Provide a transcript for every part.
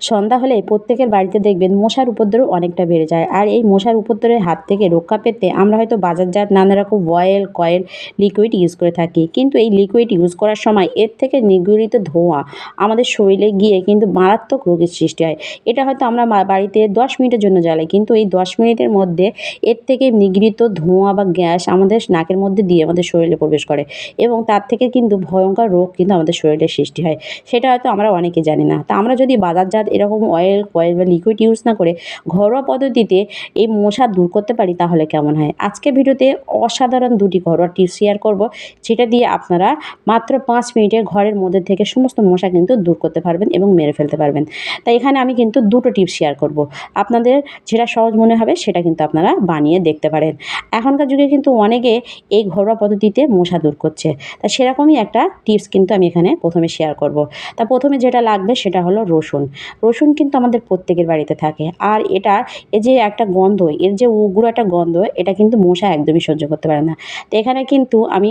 সন্ধ্যা হলে প্রত্যেকের বাড়িতে দেখবেন মশার উপদ্রব অনেকটা বেড়ে যায়। আর এই মশার উপদ্রবের হাত থেকে রক্ষা পেতে আমরা হয়তো বাজারজাত নানা রকম অয়েল কয়েল লিকুইড ইউজ করে থাকি। কিন্তু এই লিকুইড ইউজ করার সময় এর থেকে নিগৃহীত ধোঁয়া আমাদের শরীরে গিয়ে কিন্তু মারাত্মক রোগের সৃষ্টি হয়। এটা হয়তো আমরা বাড়িতে দশ মিনিটের জন্য জ্বালাই, কিন্তু এই দশ মিনিটের মধ্যে এর থেকে নিগৃহীত ধোঁয়া বা গ্যাস আমাদের নাকের মধ্যে দিয়ে আমাদের শরীরে প্রবেশ করে এবং তার থেকে কিন্তু ভয়ঙ্কর রোগ কিন্তু আমাদের শরীরে সৃষ্টি হয়। সেটা হয়তো আমরা অনেকে জানি না। তা আমরা যদি বাজারজাত এরকম অয়েল কয়েল বা লিকুইড ইউজ না করে ঘরোয়া পদ্ধতিতে এই মশা দূর করতে পারি তাহলে কেমন হয়? আজকে ভিডিওতে অসাধারণ দুটি ঘরোয়া টিপস শেয়ার করব, যেটা দিয়ে আপনারা মাত্র পাঁচ মিনিটে ঘরের মধ্যে থেকে সমস্ত মশা কিন্তু দূর করতে পারবেন এবং মেরে ফেলতে পারবেন। তাই এখানে আমি কিন্তু দুটো টিপস শেয়ার করব। আপনাদের যেটা সহজ মনে হবে সেটা কিন্তু আপনারা বানিয়ে দেখতে পারেন। এখনকার যুগে কিন্তু অনেকে এই ঘরোয়া পদ্ধতিতে মশা দূর করছে। তা সেরকমই একটা টিপস কিন্তু আমি এখানে প্রথমে শেয়ার করব। তা প্রথমে যেটা লাগবে সেটা হলো রসুন। রসুন কিন্তু আমাদের প্রত্যেকের বাড়িতে থাকে। আর এটা এ যে একটা গন্ধ, এর যে উগ্র একটা গন্ধ, এটা কিন্তু মশা একদমই সহ্য করতে পারে না। তো এখানে কিন্তু আমি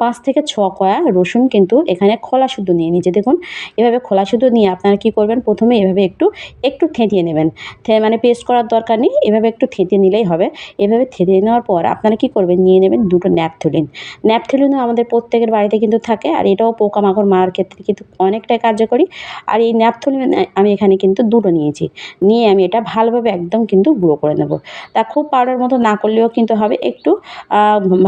পাঁচ থেকে ছ কয়া রসুন কিন্তু এখানে খোলা শুদ্ধ নিয়ে নিয়েছি। দেখুন, এভাবে খোলা শুদ্ধ নিয়ে আপনারা কি করবেন? প্রথমে এভাবে একটু একটু থেঁতিয়ে নেবেন। মানে পেস্ট করার দরকার নেই, এভাবে একটু থেঁতিয়ে নিলেই হবে। এভাবে থেঁতিয়ে নেওয়ার পর আপনারা কি করবেন? নিয়ে নেবেন দুটো ন্যাপথলিন। ন্যাপথলিনও আমাদের প্রত্যেকের বাড়িতে কিন্তু থাকে, আর এটাও পোকামাকড় মারার ক্ষেত্রে কিন্তু অনেকটাই কার্যকরী। আর এই ন্যাপথলিন আমি এখানে কিন্তু দুটো নিয়েছি। নিয়ে আমি এটা ভালোভাবে একদম কিন্তু গুঁড়ো করে নেব। তা খুব পাউডার মতো না করলেও কিন্তু হবে, একটু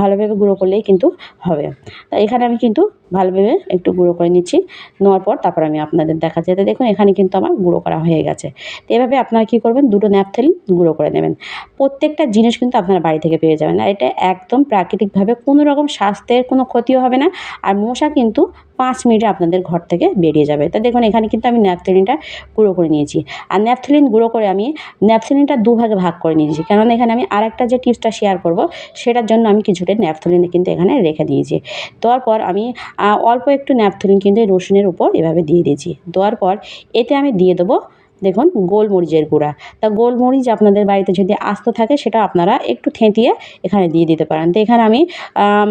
ভালোভাবে গুঁড়ো করলেই কিন্তু হবে। তা এখানে আমি কিন্তু ভালোভাবে একটু গুঁড়ো করে নিচ্ছি। নেওয়ার পর তারপর আমি আপনাদের দেখা যেতে দেখুন, এখানে কিন্তু আমার গুঁড়ো করা হয়ে গেছে। তো এভাবে আপনারা কী করবেন, দুটো ন্যাপথেলিন গুঁড়ো করে নেবেন। প্রত্যেকটা জিনিস কিন্তু আপনারা বাড়ি থেকে পেয়ে যাবেন। আর এটা একদম প্রাকৃতিকভাবে কোনো রকম স্বাস্থ্যের কোনো ক্ষতিও হবে না। আর মশা কিন্তু পাঁচ মিনিটে আপনাদের ঘর থেকে বেরিয়ে যাবে। তা দেখুন, এখানে কিন্তু আমি ন্যাপথেলিনটা গুঁড়ো করে নিয়েছি। আর ন্যাপথেলিন গুঁড়ো করে আমি ন্যাপথেলিনটা দুভাগে ভাগ করে নিয়েছি। কেননা এখানে আমি আরেকটা যে টিপসটা শেয়ার করব, সেটার জন্য আমি কিছুটা ন্যাপথেলিন কিন্তু এখানে রেখে দিয়েছি। দেওয়ার পর আমি অল্প একটু ন্যাপথেলিন কিন্তু রসুনের উপর এভাবে দিয়ে দিয়েছি। দেওয়ার পর এতে আমি দিয়ে দেবো দেখুন, গোলমরিচের গুঁড়া। তা গোলমরিচ আপনাদের বাড়িতে যদি আস্ত থাকে, সেটা আপনারা একটু থেঁতিয়ে এখানে দিয়ে দিতে পারেন। তো এখানে আমি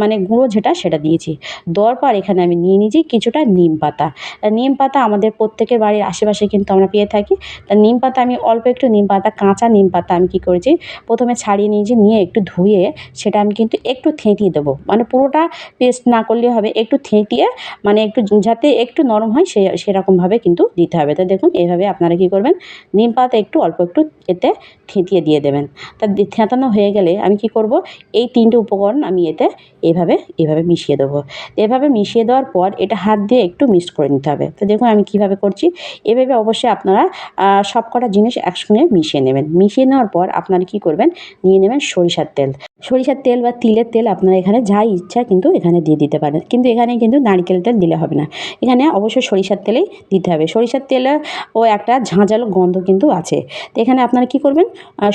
মানে গুঁড়ো যেটা, সেটা দিয়েছি। দেওয়ার পর এখানে আমি নিয়ে নিয়েছি কিছুটা নিম পাতা। তা নিম পাতা আমাদের প্রত্যেকের বাড়ির আশেপাশে কিন্তু আমরা পেয়ে থাকি। তা নিম পাতা আমি অল্প একটু নিম পাতা, কাঁচা নিম পাতা আমি কী করেছি, প্রথমে ছাড়িয়ে নিয়েছি, নিয়ে একটু ধুয়ে সেটা আমি কিন্তু একটু থেঁতিয়ে দেবো। মানে পুরোটা পেস্ট না করলে হবে, একটু থেঁতিয়ে মানে একটু যাতে একটু নরম হয়, সে, সেরকমভাবে কিন্তু দিতে হবে। তো দেখুন, এইভাবে আপনারা কী করবেন। নিম পাতা একটু অল্প একটু এতে থেঁতিয়ে দিয়ে দেবেন। তা থেঁতানো হয়ে গেলে আমি কি করব? এই তিনটে উপকরণ আমি এতে এভাবে এভাবে মিশিয়ে দেবো। এভাবে মিশিয়ে দেওয়ার পর এটা হাত দিয়ে একটু মিক্সড করে নিতে হবে। তো দেখুন আমি কীভাবে করছি। এভাবে অবশ্যই আপনারা আহ, সব কটা জিনিস একসঙ্গে মিশিয়ে নেবেন। মিশিয়ে নেওয়ার পর আপনারা কি করবেন? নিয়ে নেবেন সরিষার তেল। সরিষার তেল বা তিলের তেল আপনারা এখানে যা ইচ্ছা কিন্তু এখানে দিয়ে দিতে পারেন। কিন্তু এখানে কিন্তু নারকেল তেল দিলে হবে না। এখানে অবশ্যই সরিষার তেলেই দিতে হবে। সরিষার তেলে ও একটা ঝাঁঝালো গন্ধ কিন্তু আছে। তো এখানে আপনারা কি করবেন?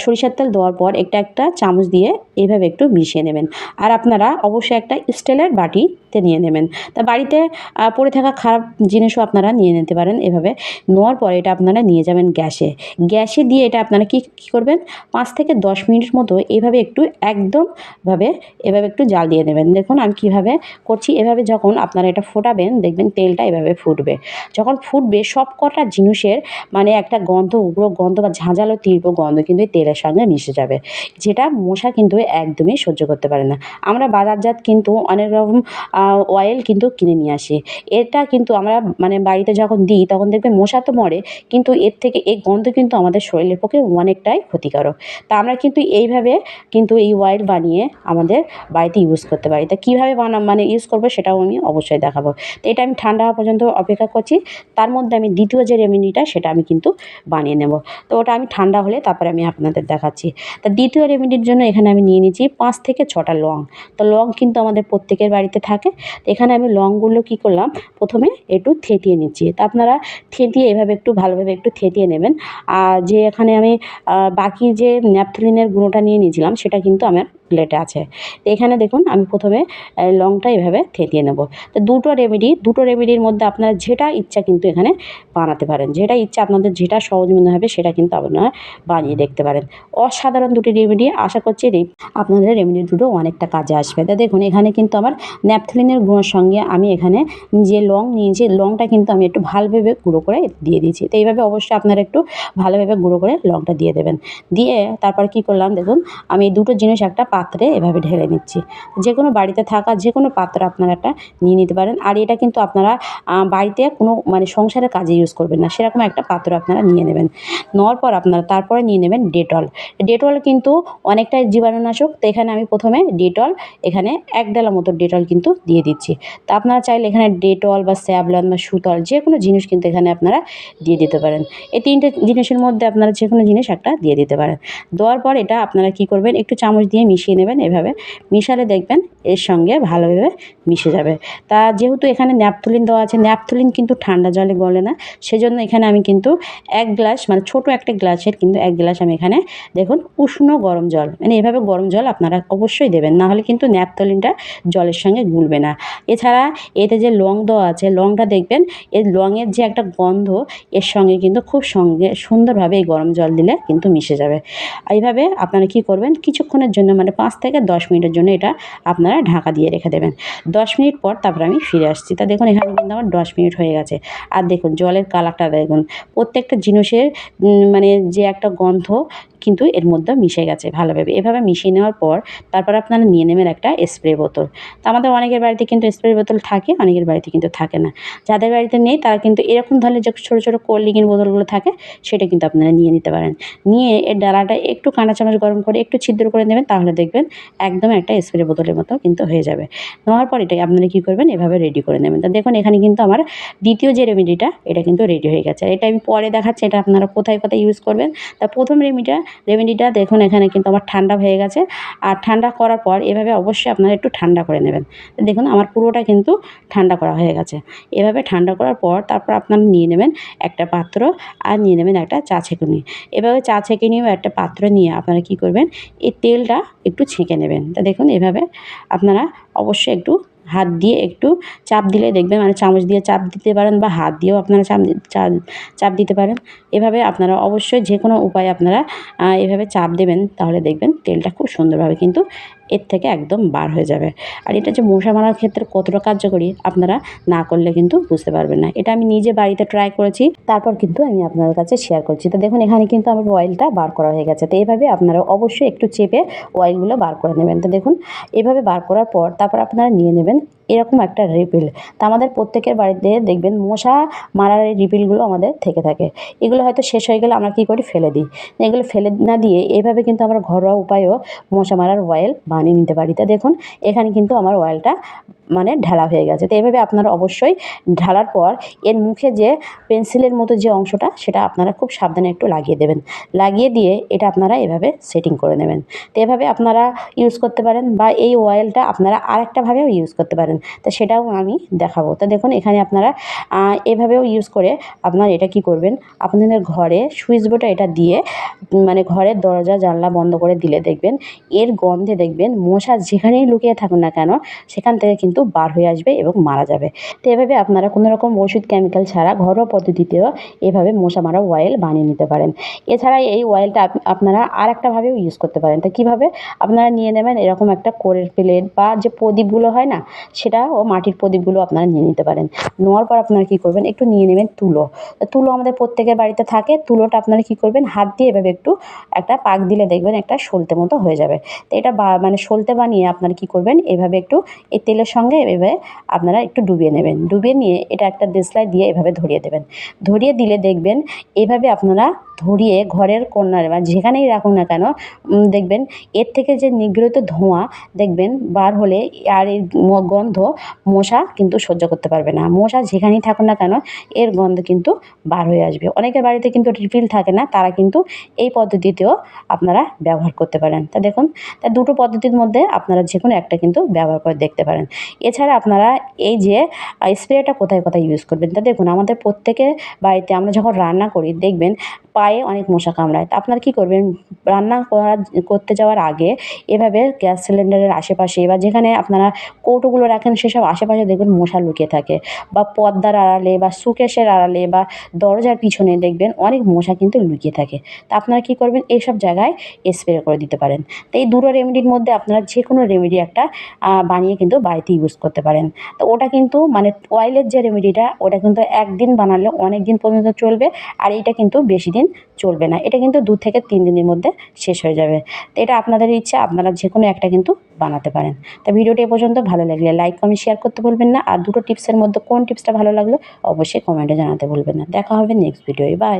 সরিষার তেল দেওয়ার পর একটা একটা চামচ দিয়ে এভাবে একটু মিশিয়ে নেবেন। আর আপনারা অবশ্যই একটা স্টিলের বাটিতে নিয়ে নেবেন। তা বাড়িতে পড়ে থাকা খারাপ জিনিসও আপনারা নিয়ে নিতে পারেন এভাবে। নেওয়ার পরে এটা আপনারা নিয়ে যাবেন গ্যাসে। গ্যাসে দিয়ে এটা আপনারা কি, কী করবেন? পাঁচ থেকে দশ মিনিট মতো এভাবে একটু একদমভাবে এভাবে একটু জাল দিয়ে নেবেন। দেখুন আমি কীভাবে করছি। এভাবে যখন আপনারা এটা ফোটাবেন, দেখবেন তেলটা এভাবে ফুটবে। যখন ফুটবে সব কটা জিনিসের মানে একটা গন্ধ, উগ্র গন্ধ বা ঝাঁঝালো তীব্র গন্ধ কিন্তু তেলের সঙ্গে মিশে যাবে, যেটা মশা কিন্তু একদমই সহ্য করতে পারে না। আমরা বাজারজাত কিন্তু অনেক রকম অয়েল কিন্তু কিনে নিয়ে আসি। এটা কিন্তু আমরা মানে বাড়িতে যখন দিই, তখন দেখবে মশা তো মরে, কিন্তু এর থেকে এই গন্ধ কিন্তু আমাদের শরীরের পক্ষে অনেকটাই ক্ষতিকারক। তা আমরা কিন্তু এইভাবে কিন্তু এই অয়েল বানিয়ে আমাদের বাড়িতে ইউজ করতে পারি। তা কীভাবে বানা মানে ইউজ করব সেটাও আমি অবশ্যই দেখাবো। তো এটা আমি ঠান্ডা হওয়া পর্যন্ত অপেক্ষা করছি। তার মধ্যে আমি দ্বিতীয় যে রেমেডিটা সেটা আমি কিন্তু বানিয়ে নেব। তো ওটা আমি ঠান্ডা হলে তারপরে আমি আপনাদের দেখাচ্ছি। তা দ্বিতীয় রেমেডির জন্য এখানে আমি নিয়ে নিয়েছি পাঁচ থেকে ছটা লং। তো লং কিন্তু আমাদের প্রত্যেকের বাড়িতে থাকে। এখানে আমি লংগুলো কী করলাম? প্রথমে একটু থেঁতিয়ে নিচ্ছি। তা আপনারা থেঁতিয়ে এভাবে একটু ভালোভাবে একটু থেঁতিয়ে নেবেন। আর যে এখানে আমি বাকি যে ন্যাপথলিনের গুঁড়োটা নিয়ে নিয়েছিলাম সেটা কিন্তু আমার প্লেটে আছে। এখানে দেখুন আমি প্রথমে লংটা এভাবে থেতিয়ে নেব। তো দুটো রেমেডি দুটো রেমেডির মধ্যে আপনারা যেটা ইচ্ছা কিন্তু এখানে বানাতে পারেন। যেটা ইচ্ছা আপনাদের যেটা সহজ মনে হবে সেটা কিন্তু আপনারা বানিয়ে দেখতে পারেন। অসাধারণ দুটি রেমেডি আশা করছি আপনাদের রেমেডি দুটো অনেকটা কাজে আসবে। তা দেখুন, এখানে কিন্তু আমার ন্যাপথলিনের গুঁড়োর সঙ্গে আমি এখানে যে লং নিয়েছি, লংটা কিন্তু আমি একটু ভালোভাবে গুঁড়ো করে দিয়ে দিয়েছি। তো এইভাবে অবশ্যই আপনারা একটু ভালোভাবে গুঁড়ো করে লংটা দিয়ে দেবেন। দিয়ে তারপর কি করলাম, দেখুন, আমি দুটো জিনিস একটা পাত্রে এভাবে ঢেলে নিচ্ছি। যে কোনো বাড়িতে থাকা যে কোনো পাত্র আপনারা একটা নিয়ে নিতে পারেন। আর এটা কিন্তু আপনারা বাড়িতে কোনো মানে সংসারের কাজে ইউজ করবেন না। সেরকম একটা পাত্র আপনারা নিয়ে নেবেন। নেওয়ার পর আপনারা তারপরে নিয়ে নেবেন ডেটল। ডেটল কিন্তু অনেকটাই জীবাণুনাশক, তো এখানে আমি প্রথমে ডেটল, এখানে এক ডালা মতো ডেটল কিন্তু দিয়ে দিচ্ছি। তো আপনারা চাইলে এখানে ডেটল বা স্যাভলন বা সুতল যে কোনো জিনিস কিন্তু এখানে আপনারা দিয়ে দিতে পারেন। এই তিনটে জিনিসের মধ্যে আপনারা যে কোনো জিনিস একটা দিয়ে দিতে পারেন। দেওয়ার পর এটা আপনারা কি করবেন, একটু চামচ দিয়ে মিশিয়ে নেবেন এভাবে। মিশালে দেখবেন এর সঙ্গে ভালোভাবে মিশে যাবে। তা যেহেতু এখানে ন্যাপথুলিন দেওয়া আছে, ন্যাপথলিন কিন্তু ঠান্ডা জলে গলে না, সেজন্য এখানে আমি কিন্তু এক গ্লাস মানে ছোট একটা গ্লাসের কিন্তু এক গ্লাস আমি এখানে, দেখুন, উষ্ণ গরম জল। মানে এভাবে গরম জল আপনারা অবশ্যই দেবেন, না হলে কিন্তু ন্যাপথলিনটা জলের সঙ্গে গুলবে না। এছাড়া এতে যে লং দেওয়া আছে, লংটা দেখবেন, এর লংয়ের যে একটা গন্ধ, এর সঙ্গে কিন্তু খুব সঙ্গে, সুন্দরভাবে এই গরম জল দিলে কিন্তু মিশে যাবে। এইভাবে আপনারা কি করবেন, কিছুক্ষণের জন্য মানে পাঁচ থেকে দশ মিনিটের জন্য এটা আপনারা ঢাকা দিয়ে রেখে দেবেন। দশ মিনিট পর তারপর আমি ফিরে আসছি। তা দেখুন, এখানে কিন্তু আমার দশ মিনিট হয়ে গেছে। আর দেখুন, জলের কালারটা দেখুন প্রত্যেকটা জিনিসের মানে যে একটা গন্ধ কিন্তু এর মধ্যে মিশে গেছে ভালোভাবে। এভাবে মিশিয়ে নেওয়ার পর তারপর আপনারা নিয়ে নেবেন একটা স্প্রে বোতল। তো আমাদের অনেকের বাড়িতে কিন্তু স্প্রে বোতল থাকে, অনেকের বাড়িতে কিন্তু থাকে না। যাদের বাড়িতে নেই তারা কিন্তু এরকম ধরনের যে ছোটো ছোটো কোল্ড ড্রিঙ্কের বোতলগুলো থাকে, সেটা কিন্তু আপনারা নিয়ে নিতে পারেন। নিয়ে এর ডালাটা একটু কাঁটা চামচ গরম করে একটু ছিদ্র করে নেবেন, তাহলে দেখবেন একদম একটা স্প্রে বোতলের মতো কিন্তু হয়ে যাবে। নেওয়ার পর এটাকে আপনারা কী করবেন? এভাবে রেডি করে নেবেন। তো দেখুন, এখানে কিন্তু আমার দ্বিতীয় যে রেমেডিটা এটা কিন্তু রেডি হয়ে গেছে। আর এটা আমি পরে দেখাচ্ছি এটা আপনারা কোথায় কোথায় ইউজ করবেন। তা প্রথম রেমিডিটা রেমেডিটা দেখুন এখানে কিন্তু আমার ঠান্ডা হয়ে গেছে। আর ঠান্ডা করার পর এভাবে অবশ্যই আপনারা একটু ঠান্ডা করে নেবেন। দেখুন আমার পুরোটা কিন্তু ঠান্ডা করা হয়ে গেছে। এভাবে ঠান্ডা করার পর তারপর আপনারা নিয়ে নেবেন একটা পাত্র আর নিয়ে নেবেন একটা চা ছেঁকুনি। এভাবে চা ছেঁকে নিয়েও একটা পাত্র নিয়ে আপনারা কি করবেন, এই তেলটা একটু ছেঁকে নেবেন। তা দেখুন এভাবে আপনারা অবশ্যই একটু হাত দিয়ে একটু চাপ দিলে দেখবেন মানে চামচ দিয়ে চাপ দিতে পারেন বা হাত দিয়েও আপনারা চাপ চাপ দিতে পারেন। এভাবে আপনারা অবশ্যই যে কোনো উপায়ে আপনারা এভাবে চাপ দেবেন, তাহলে দেখবেন তেলটা খুব সুন্দরভাবে কিন্তু এর থেকে একদম বার হয়ে যাবে। আর এটা যে মশা মারার ক্ষেত্রে কতটা কার্যকরী আপনারা না করলে কিন্তু বুঝতে পারবেন না। এটা আমি নিজে বাড়িতে ট্রাই করেছি, তারপর কিন্তু আমি আপনাদের কাছে শেয়ার করছি। তো দেখুন, এখানে কিন্তু আমার অয়েলটা বার করা হয়ে গেছে। তো এইভাবে আপনারা অবশ্যই একটু চেপে অয়েলগুলো বার করে নেবেন। তো দেখুন, এভাবে বার করার পর তারপর আপনারা নিয়ে নেবেন এরকম একটা রিপিল তা আমাদের প্রত্যেকের বাড়িতে দেখবেন মশা মারার এই রিপিলগুলো আমাদের থেকে থাকে। এগুলো হয়তো শেষ হয়ে গেলে আমরা কী করি? ফেলে দিই। এগুলো ফেলে না দিয়ে এইভাবে কিন্তু আমরা ঘরোয়া উপায়েও মশা মারার অয়েল বানিয়ে নিতে পারি। তা দেখুন, এখানে কিন্তু আমার অয়েলটা মানে ঢালা হয়ে গেছে। তো এভাবে আপনারা অবশ্যই ঢালার পর এর মুখে যে পেন্সিলের মতো যে অংশটা, সেটা আপনারা খুব সাবধানে একটু লাগিয়ে দেবেন। লাগিয়ে দিয়ে এটা আপনারা এভাবে সেটিং করে নেবেন। তো এভাবে আপনারা ইউজ করতে পারেন বা এই অয়েলটা আপনারা আরেকটাভাবেও ইউজ করতে পারেন। তো সেটাও আমি দেখাবো। তো দেখুন, এখানে আপনারা এভাবেও ইউজ করে আপনারা এটা কি করবেন? আপনাদের ঘরে সুইচ বোর্ডে এটা দিয়ে মানে ঘরের দরজা, জানলা বন্ধ করে দিলে দেখবেন, এর গন্ধে দেখবেন মশা যেখানেই লুকিয়ে থাকুন না কেন, সেখান থেকে কিন্তু বার হয়ে আসবে এবং মারা যাবে। তো এভাবে আপনারা কোনো রকম ওষুধ কেমিক্যাল ছাড়া ঘরোয়া পদ্ধতিতেও এভাবে মশা মারা অয়েল বানিয়ে নিতে পারেন। এছাড়া এই অয়েলটা আপ- আপনারা আর একটাভাবেও ইউজ করতে পারেন। তো কীভাবে? আপনারা নিয়ে নেবেন এরকম একটা কোরের প্লেট বা যে প্রদীপগুলো হয় না সেটা ও মাটির প্রদীপগুলো আপনারা নিয়ে নিতে পারেন। নেওয়ার পর আপনারা কী করবেন? একটু নিয়ে নেবেন তুলো। তুলো আমাদের প্রত্যেকের বাড়িতে থাকে। তুলোটা আপনারা কী করবেন? হাত দিয়ে এভাবে একটু একটা পাক দিলে দেখবেন একটা সলতে মতো হয়ে যাবে। তো এটা মানে সলতে বানিয়ে আপনারা কী করবেন? এভাবে একটু এই তেলের সঙ্গে এভাবে আপনারা একটু ডুবিয়ে নেবেন। ডুবিয়ে নিয়ে এটা একটা দেশলাই দিয়ে এভাবে ধরিয়ে দেবেন। ধরিয়ে দিলে দেখবেন এভাবে আপনারা ধরিয়ে ঘরের কর্নারে বা যেখানেই রাখুন না কেন দেখবেন এর থেকে যে নিগৃহীত ধোঁয়া, দেখবেন বার হলে আর এর গন্ধ মশা কিন্তু সহ্য করতে পারবে না। মশা যেখানেই থাকুন না কেন, এর গন্ধ কিন্তু বার হয়ে আসবে। অনেকের বাড়িতে কিন্তু রিফিল থাকে না, তারা কিন্তু এই পদ্ধতিতেও আপনারা ব্যবহার করতে পারেন। তা দেখুন, তা দুটো পদ্ধতির মধ্যে আপনারা যে কোনো একটা কিন্তু ব্যবহার করে দেখতে পারেন। এছাড়া আপনারা এই যে স্প্রেটা কোথায় কোথায় ইউজ করবেন? তা দেখুন, আমাদের প্রত্যেকের বাড়িতে আমরা যখন রান্না করি, দেখবেন পায়ে পায়ে অনেক মশা কামড়ায়। তা আপনারা কী করবেন? রান্না করার করতে যাওয়ার আগে এভাবে গ্যাস সিলিন্ডারের আশেপাশে বা যেখানে আপনারা কৌটোগুলো রাখেন, সেসব আশেপাশে দেখবেন মশা লুকিয়ে থাকে বা পর্দার আড়ালে বা সুকেশের আড়ালে বা দরজার পিছনে দেখবেন অনেক মশা কিন্তু লুকিয়ে থাকে। তা আপনারা কী করবেন? এইসব জায়গায় স্প্রে করে দিতে পারেন। তো এই দুটো রেমেডির মধ্যে আপনারা যে কোনো রেমেডি একটা বানিয়ে কিন্তু বাড়িতে ইউজ করতে পারেন। তো ওটা কিন্তু মানে অয়েলের যে রেমেডিটা ওটা কিন্তু একদিন বানালে অনেক দিন পর্যন্ত চলবে। আর এইটা কিন্তু বেশি দিন চলবে না। এটা কিন্তু দু থেকে তিন দিনের মধ্যে শেষ হয়ে যাবে। তো এটা আপনাদের ইচ্ছে, আপনারা যে কোনো একটা কিন্তু বানাতে পারেন। তো ভিডিওটি এ পর্যন্ত ভালো লাগলে লাইক কমেন্ট শেয়ার করতে বলবেন না। আর দুটো টিপসের মধ্যে কোন টিপসটা ভালো লাগল, অবশ্যই কমেন্টে জানাতে বলবেন না। দেখা হবে নেক্সট ভিডিওয় বাই